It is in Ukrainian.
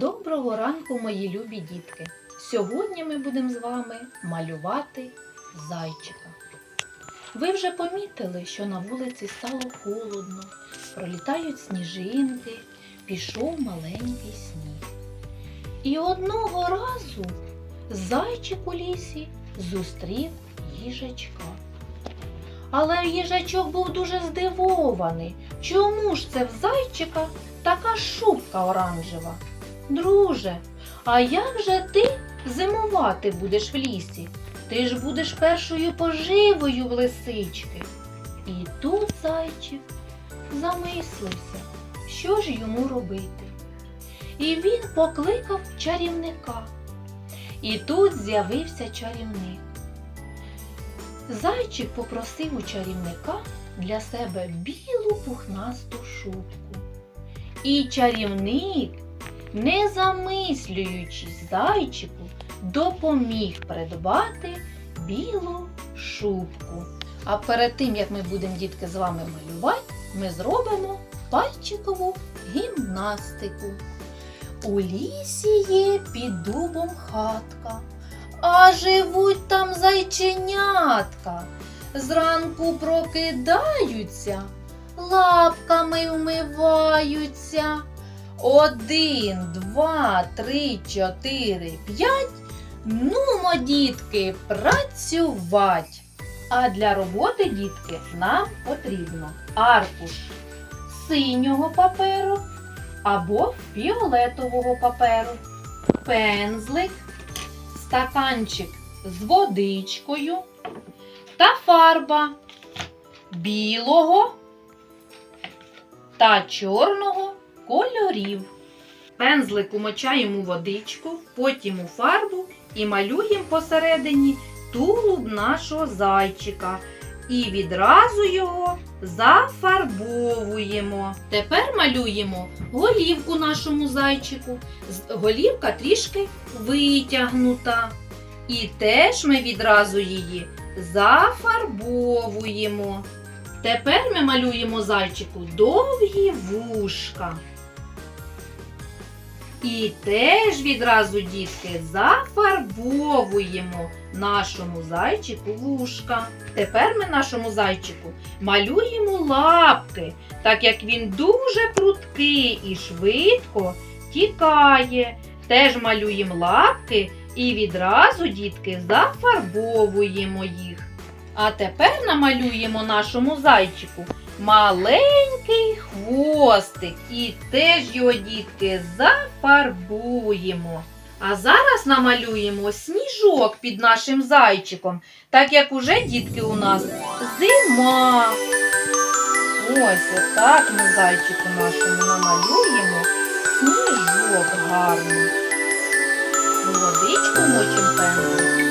Доброго ранку, мої любі дітки! Сьогодні ми будемо з вами малювати зайчика. Ви вже помітили, що на вулиці стало холодно, пролітають сніжинки, пішов маленький сніг. І одного разу зайчик у лісі зустрів їжачка. Але їжачок був дуже здивований, чому ж це в зайчика така шубка оранжева? Друже, а як же ти зимувати будеш в лісі? Ти ж будеш першою поживою в лисички. І тут зайчик замислився, що ж йому робити. І він покликав чарівника. І тут з'явився чарівник. Зайчик попросив у чарівника для себе білу пухнасту шубку. І чарівник не замислюючись зайчику, допоміг придбати білу шубку. А перед тим, як ми будемо дітки з вами малювати, ми зробимо пальчикову гімнастику. У лісі є під дубом хатка, а живуть там зайченятка. Зранку прокидаються, лапками вмиваються. Один, два, три, чотири, п'ять. Нумо, дітки, працювать. А для роботи, дітки, нам потрібно аркуш синього паперу або фіолетового паперу, пензлик, стаканчик з водичкою та фарба білого та чорного кольорів. Пензлик умочаємо водичку, потім у фарбу і малюємо посередині тулуб нашого зайчика. І відразу його зафарбовуємо. Тепер малюємо голівку нашому зайчику. Голівка трішки витягнута. І теж ми відразу її зафарбовуємо. Тепер ми малюємо зайчику довгі вушка. І теж відразу, дітки, зафарбовуємо нашому зайчику вушка. Тепер ми нашому зайчику малюємо лапки, так як він дуже пруткий і швидко тікає. Теж малюємо лапки і відразу, дітки, зафарбовуємо їх. А тепер намалюємо нашому зайчику маленький хвостик і теж його дітки зафарбуємо. А зараз намалюємо сніжок під нашим зайчиком, так як уже дітки у нас зима. Ось отак ми зайчику нашому намалюємо сніжок гарний. Молодичку мочимо пензлик